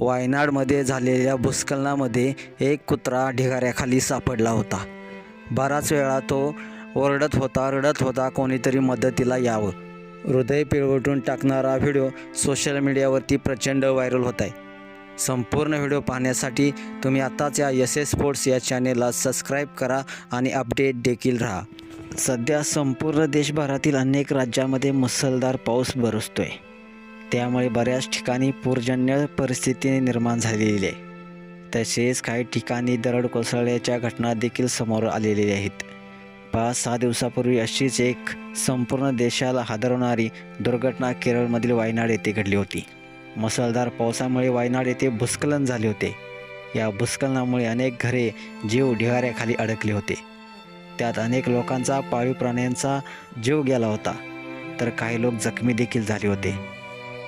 वायनाडमध्ये झालेल्या भूस्खलनामध्ये एक कुत्रा ढिगाऱ्याखाली सापडला होता. बराच वेळा तो ओरडत होता रडत होता कोणीतरी मदतीला यावं. हृदय पिळवटून टाकणारा व्हिडिओ सोशल मीडियावरती प्रचंड व्हायरल होत आहे संपूर्ण व्हिडिओ पाहण्यासाठी तुम्ही आताच या एस एस स्पोर्ट्स या चॅनेलला सबस्क्राईब करा आणि अपडेट देखील राहा. सध्या संपूर्ण देशभरातील अनेक राज्यामध्ये मुसळधार पाऊस बरसतोय. त्यामुळे बऱ्याच ठिकाणी पूरजन्य परिस्थिती निर्माण झालेली आहे. तसेच काही ठिकाणी दरड कोसळल्याच्या घटना देखील समोर आलेल्या आहेत. पाच सहा दिवसापूर्वी अशीच एक संपूर्ण देशाला हादरवणारी दुर्घटना केरळमधील वायनाड येथे घडली होती. मुसळधार पावसामुळे वायनाड येथे भूस्खलन झाले होते. या भूस्खलनामुळे अनेक घरे जीव ढिगाऱ्याखाली अडकले होते. त्यात अनेक लोकांचा पाळीव प्राण्यांचा जीव गेला होता. तर काही लोक जखमी देखील झाले होते.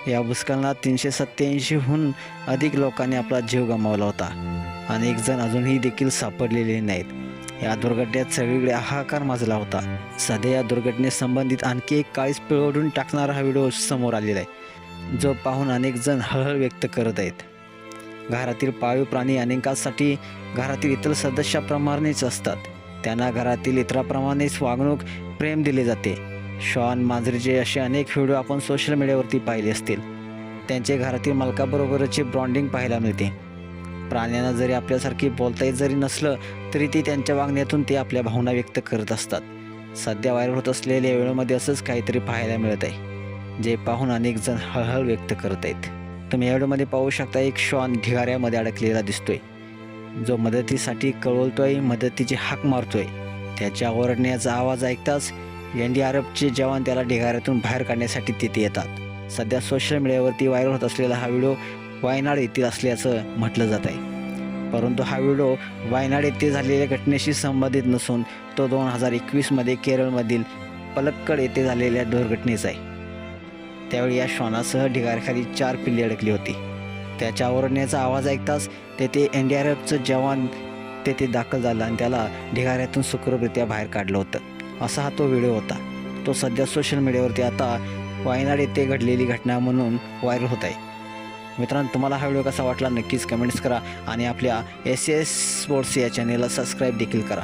या भूस्खलनात तीनशे सत्याऐंशीहून अधिक लोकांनी आपला जीव गमावला होता. अनेक जण अजूनही देखील सापडलेले नाहीत. या दुर्घटनेत सगळीकडे हाहाकार माजला होता. सध्या या दुर्घटनेसंबंधित आणखी एक काळीच पिळवडून टाकणारा हा व्हिडिओ समोर आलेला आहे जो पाहून अनेक जण हळहळ व्यक्त करत आहेत. घरातील पाळीव प्राणी अनेकांसाठी घरातील इतर सदस्याप्रमाणेच असतात. त्यांना घरातील इतराप्रमाणेच वागणूक प्रेम दिले जाते. शॉन मांजरीचे असे अनेक व्हिडिओ आपण सोशल मीडियावरती पाहिले असतील. त्यांचे घरातील मालकाबरोबरचे ब्रॉन्डिंग पाहायला मिळते. प्राण्यांना जरी आपल्यासारखी बोलता येत जरी नसलं तरी ती त्यांच्या वागण्यातून ते आपल्या भावना व्यक्त करत असतात. सध्या व्हायरल होत असलेल्या वेळेमध्ये असंच काहीतरी पाहायला मिळत आहे जे पाहून अनेक जण हळहळ व्यक्त करत आहेत. तुम्ही या व्हिडिओमध्ये पाहू शकता एक शॉन ढिगाऱ्यामध्ये अडकलेला दिसतोय. जो मदतीसाठी कळवतोय मदतीची हाक मारतोय. त्याच्या ओरडण्याचा आवाज ऐकताच एन डी आर एफचे जवान त्याला ढिगाऱ्यातून बाहेर काढण्यासाठी तिथे येतात. सध्या सोशल मीडियावरती व्हायरल होत असलेला हा व्हिडिओ वायनाड येथील असल्याचं म्हटलं जात आहे. परंतु हा व्हिडिओ वायनाड येथे झालेल्या घटनेशी संबंधित नसून तो दोन हजार एकवीसमध्ये केरळमधील पलक्कड येथे झालेल्या दुर्घटनेचा आहे. त्यावेळी या श्वानासह ढिगाऱ्याखाली चार पिल्ली अडकली होती. त्याच्या ओरडण्याचा आवाज ऐकताच तेथे एन डी आर एफचं जवान तेथे दाखल झालं आणि त्याला ढिगाऱ्यातून सुखरूपरित्या बाहेर काढलं होतं. असा हा तो व्हिडिओ होता. तो सध्या सोशल मीडियावरती आता वायनाड येथे घडलेली घटना म्हणून व्हायरल होत आहे. मित्रांनो तुम्हाला हा व्हिडिओ कसा वाटला नक्कीच कमेंट्स करा आणि आपल्या एस एस स्पोर्ट्स या चॅनेलला सबस्क्राईब देखील करा.